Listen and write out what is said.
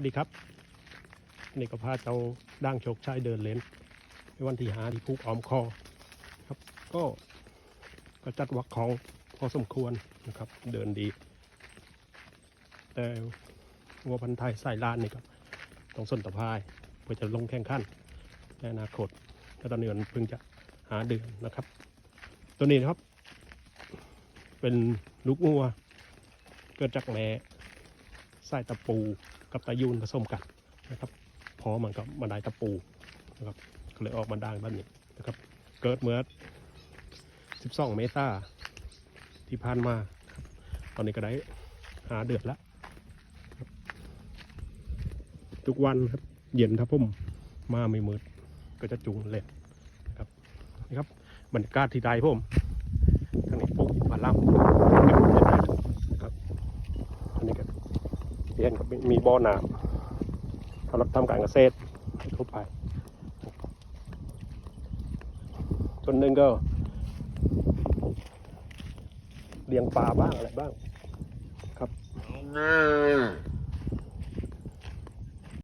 วัสดีครับนี่ก็พาเจ้าด่างโชคชัยเดินเลนในวันที่หาที่ผูกอ้อมคอครับ ก็ก็จัดวักของพอสมควรนะครับ เดินดี แต่วัวพันธุ์ไทยสายลานนี่ก็ต้องส้นตะพายเพื่อจะลงแข่งขันในอนาคตแต่ตอนนี้มันเพิ่งจะหาเดือนนะครับ ตัวนี้นะครับ เป็นลูกงัวเกิดจากแม่ ไส้ตะปูกับตะยูนผสมกันนะครับพอมันก็มาได้ตะปูนะครับก็เลยออกมาได้บ้านนี้นะครับ เกิดเมื่อ 12 เมษาที่ผ่านมาครับตอนนี้ก็ได้หาเดือดแล้วทุกวันครับเย็นถ้าผมมาไม่มืดก็จะจุงเลยนะครับนี่ครับบรรยากาศที่ใดผมทางนี้ปุ๊บมาล่ำเก็บเห็ดได้นะครับอันนี้ก็ เห็นกับมีมีบ่อน้ำสำหรับทำการเกษตรทั่วไปส่วนหนึ่งก็เลี้ยงปลาบ้างอะไรบ้างครับ